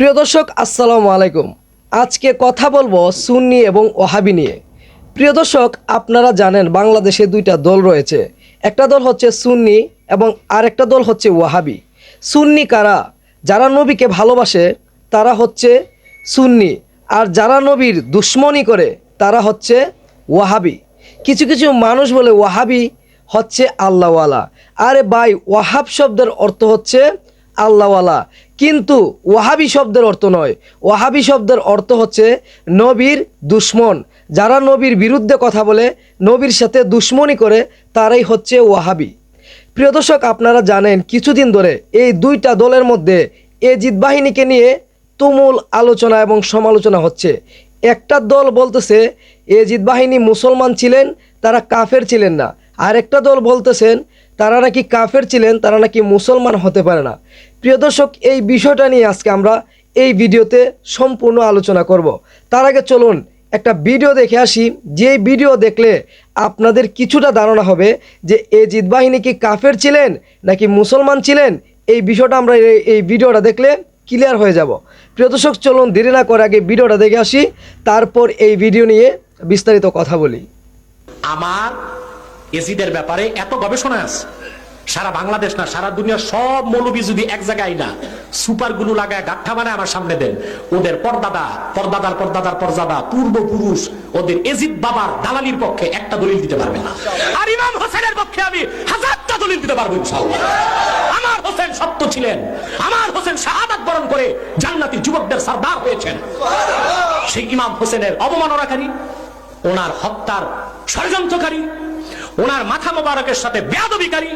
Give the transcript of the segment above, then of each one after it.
প্রিয় দর্শক, আসসালামু আলাইকুম। আজকে কথা বলব সুন্নি এবং ওহাবি নিয়ে। প্রিয় দর্শক, আপনারা জানেন বাংলাদেশে দুইটা দল রয়েছে। একটা দল হচ্ছে সুন্নি এবং আরেকটা দল হচ্ছে ওয়াহাবি। সুন্নি কারা? যারা নবীকে ভালোবাসে, তারা হচ্ছে সুন্নি। আর যারা নবীর দুশ্মনী করে, তারা হচ্ছে ওয়াহাবি। কিছু কিছু মানুষ বলে ওয়াহাবি হচ্ছে আল্লাহওয়ালা। আরে ভাই, ওয়াহাব শব্দের অর্থ হচ্ছে আল্লাহওয়ালা। কিন্তু ওয়াহাবি শব্দের অর্থ নয়। ওয়াহাবি শব্দের অর্থ হচ্ছে নবীর দুশ্মন। যারা নবীর বিরুদ্ধে কথা বলে, নবীর সাথে দুশ্মনী করে, তারাই হচ্ছে ওয়াহাবি। প্রিয় দর্শক, আপনারা জানেন, কিছুদিন ধরে এই দুইটা দলের মধ্যে এ এজিদ বাহিনীকে নিয়ে তুমুল আলোচনা এবং সমালোচনা হচ্ছে। একটা দল বলতেছে, এজিদ বাহিনী মুসলমান ছিলেন, তারা কাফের ছিলেন না। আর একটা দল বলতেছেন, তারা নাকি কাফের ছিলেন, তারা নাকি মুসলমান হতে পারে না। প্রিয় দর্শক, এই বিষয়টা নিয়ে আজকে আমরা এই ভিডিওতে সম্পূর্ণ আলোচনা করব। তার আগে চলুন একটা ভিডিও দেখে আসি। যে ভিডিও দেখলে আপনাদের কিছুটা ধারণা হবে যে এজিদ বাহিনী কি কাফের ছিলেন, নাকি মুসলমান ছিলেন? এই বিষয়টা আমরা এই- এই ভিডিওটা দেখলে ক্লিয়ার হয়ে যাব। প্রিয় দর্শক, চলুন দেরি না করে আগে ভিডিওটা দেখে আসি। তারপর এই ভিডিও নিয়ে বিস্তারিত কথা বলি। আমার এসিদের ব্যাপারে এত গবেষণা আছে। সারা বাংলাদেশ না, সারা দুনিয়ার সব মৌলবী যদি এক জায়গায় না সুপারগুলো লাগায় গাঠা বানায় আমার সামনে দেন। ওদের পর্দাদা, পর্দাদার পর্দাদার পর্দাদা পূর্বপুরুষ, ওদের এজিদ বাবার দালালির পক্ষে একটা দলিল দিতে পারবে না। আর ইমাম হোসেনের পক্ষে আমি হাজারটা দলিল দিতে পারব আমার হোসেন সত্য ছিলেন। আমার হোসেন শাহাদাত বরণ করে জান্নাতি যুবকদের সর্দার হয়েছেন। সেই ইমাম হোসেনের অবমাননাকারী, ওনার হত্যার ষড়যন্ত্রকারী ওনার মাথা মোবারকের সাথে বেয়াদবিকারী।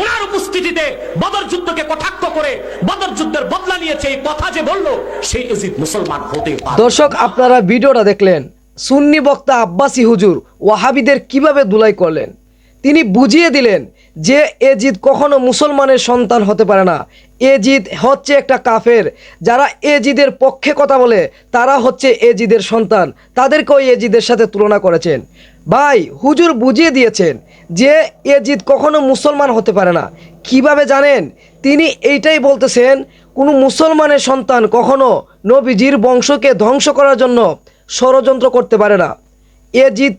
ওনার উপস্থিতিতে বদর যুদ্ধকে কটাক্ষ করে বদর যুদ্ধের বদলা নিয়েছে এই কথা যে বলল, সেই এজিদ মুসলমান হতে পারে। দর্শক, আপনারা ভিডিওটা দেখলেন। সুন্নি বক্তা আব্বাসী হুজুর ওয়াহাবিদের কীভাবে দুলাই করলেন? তিনি বুঝিয়ে দিলেন যে এজিদ কখনো মুসলমানের সন্তান হতে পারে না। এজিদ হচ্ছে একটা কাফের। যারা এজিদের পক্ষে কথা বলে, তারা হচ্ছে এজিদের সন্তান। তাদেরকেও এজিদের সাথে তুলনা করেছেন। ভাই, হুজুর বুঝিয়ে দিয়েছেন যে এজিদ কখনো মুসলমান হতে পারে না। কীভাবে জানেন? তিনি এইটাই বলতেছেন, কোনো মুসলমানের সন্তান কখনো নবীজির বংশকে ধ্বংস করার জন্য ষড়যন্ত্র করতে পারে না। এজিদ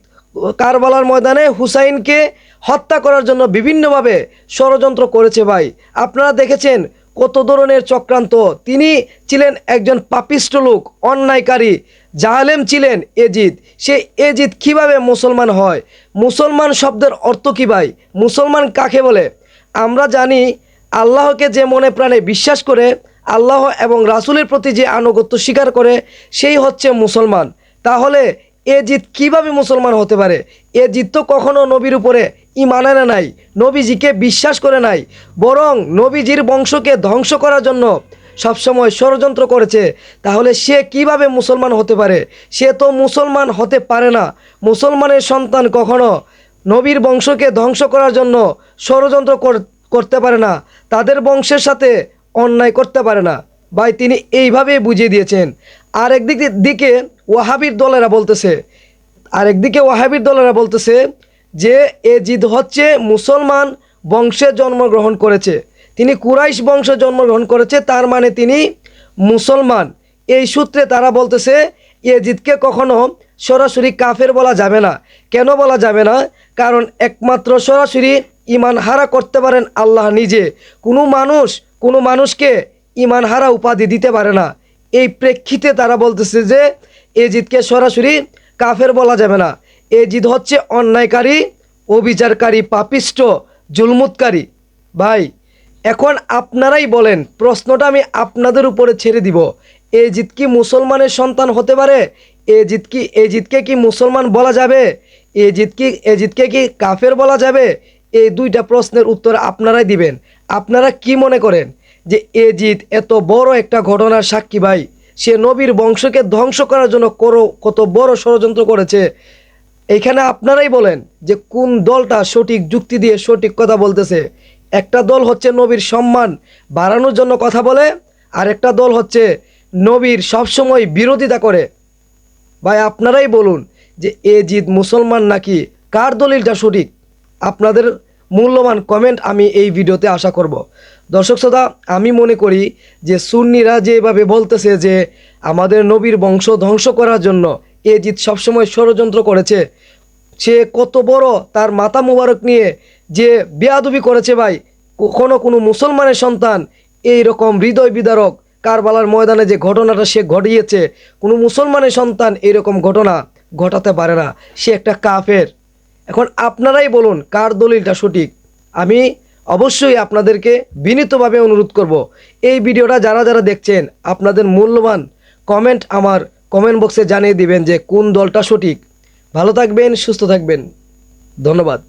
কারবালার ময়দানে হুসাইনকে হত্যা করার জন্য বিভিন্নভাবে ষড়যন্ত্র করেছে ভাই। আপনারা দেখেছেন কত ধরনের চক্রান্ত। তিনি ছিলেন একজন পাপিষ্ট লোক, অন্যায়কারী। জাহালেম ছিলেন এজিদ। সে এজিদ কীভাবে মুসলমান হয়? মুসলমান শব্দের অর্থ কী ভাই? মুসলমান কাকে বলে? আমরা জানি আল্লাহকে যে মনে প্রাণে বিশ্বাস করে, আল্লাহ এবং রাসুলের প্রতি যে আনুগত্য স্বীকার করে, সেই হচ্ছে মুসলমান। তাহলে এ জিত কীভাবে মুসলমান হতে পারে? এ জিত তো কখনো নবীর উপরে ইমান আনে নাই, নবীজিকে বিশ্বাস করে নাই, বরং নবীজির বংশকে ধ্বংস করার জন্য সবসময় ষড়যন্ত্র করেছে। তাহলে সে কীভাবে মুসলমান হতে পারে? সে তো মুসলমান হতে পারে না। মুসলমানের সন্তান কখনো নবীর বংশকে ধ্বংস করার জন্য ষড়যন্ত্র কর- করতে পারে না। তাদের বংশের সাথে অন্যায় করতে পারে না। ভাই, তিনি এইভাবেই বুঝিয়ে দিয়েছেন। আর একদিক দিকে ওয়াহাবির দলেরা বলতেছে আর একদিকে ওয়াহাবির দলেরা বলতেছে যে এ জিদ হচ্ছে মুসলমান বংশে জন্মগ্রহণ করেছে। তিনি কুরাইশ বংশে জন্মগ্রহণ করেছে, তার মানে তিনি মুসলমান। এই সূত্রে তারা বলতেছে এজিদকে কখনো সরাসরি কাফের বলা যাবে না। কেন বলা যাবে না? কারণ একমাত্র সরাসরি ইমান হারা করতে পারেন আল্লাহ নিজে। কোনো মানুষ, কোনো মানুষকে ইমান হারা উপাধি দিতে পারে না। এই প্রেক্ষিতে তারা বলতেছে যে এজিদকে সরাসরি কাফের বলা যাবে না। এজিদ হচ্ছে অন্যায়কারী, অবিচারকারী পাপিষ্ট জুলমুতকারী। ভাই, এখন আপনারাই বলেন, প্রশ্নটা আমি আপনাদের উপরে ছেড়ে দিব। এজিদ কি মুসলমানের সন্তান হতে পারে? এজিদ কি এজিদকে কি মুসলমান বলা যাবে? এজিদ কি এজিদকে কি কাফের বলা যাবে? এই দুইটা প্রশ্নের উত্তর আপনারাই দিবেন। আপনারা কি মনে করেন যে এজিদ এত বড় একটা ঘটনার সাক্ষী ভাই? সে নবীর বংশকে ধ্বংস করার জন্য করো কত বড় ষড়যন্ত্র করেছে। এইখানে আপনারাই বলেন যে কোন দলটা সঠিক যুক্তি দিয়ে সঠিক কথা বলতেছে। একটা দল হচ্ছে নবীর সম্মান, বাড়ানোর জন্য কথা বলে, আর একটা দল হচ্ছে নবীর সবসময় বিরোধিতা করে। ভাই, আপনারাই বলুন যে এ জিদ মুসলমান নাকি, কার দলিলটা সঠিক? আপনাদের মূল্যবান কমেন্ট আমি এই ভিডিওতে আশা করব। দর্শক শ্রোতা, আমি মনে করি যে সুন্নিরা যেভাবে বলতেছে যে আমাদের নবীর বংশ ধ্বংস করার জন্য এজিদ সবসময় ষড়যন্ত্র করেছে। সে কত বড় তার মাথা মুবারক নিয়ে যে বেয়াদবি করেছে ভাই, কখনো কোনো মুসলমানের সন্তান এই রকম হৃদয় বিদারক কারবালার ময়দানে যে ঘটনাটা সে ঘটিয়েছে, কোনো মুসলমানের সন্তান এরকম ঘটনা ঘটাতে পারে না। সে একটা কাফের। এখন আপনারাই বলুন, কার দলিলটা সঠিক? আমি অবশ্যই আপনাদেরকে বিনীতভাবে অনুরোধ করব। এই ভিডিওটা যারা যারা দেখছেন, আপনাদের মূল্যবান কমেন্ট আমার কমেন্ট বক্সে জানিয়ে দিবেন যে কোন দলটা সঠিক। ভালো থাকবেন সুস্থ থাকবেন। ধন্যবাদ।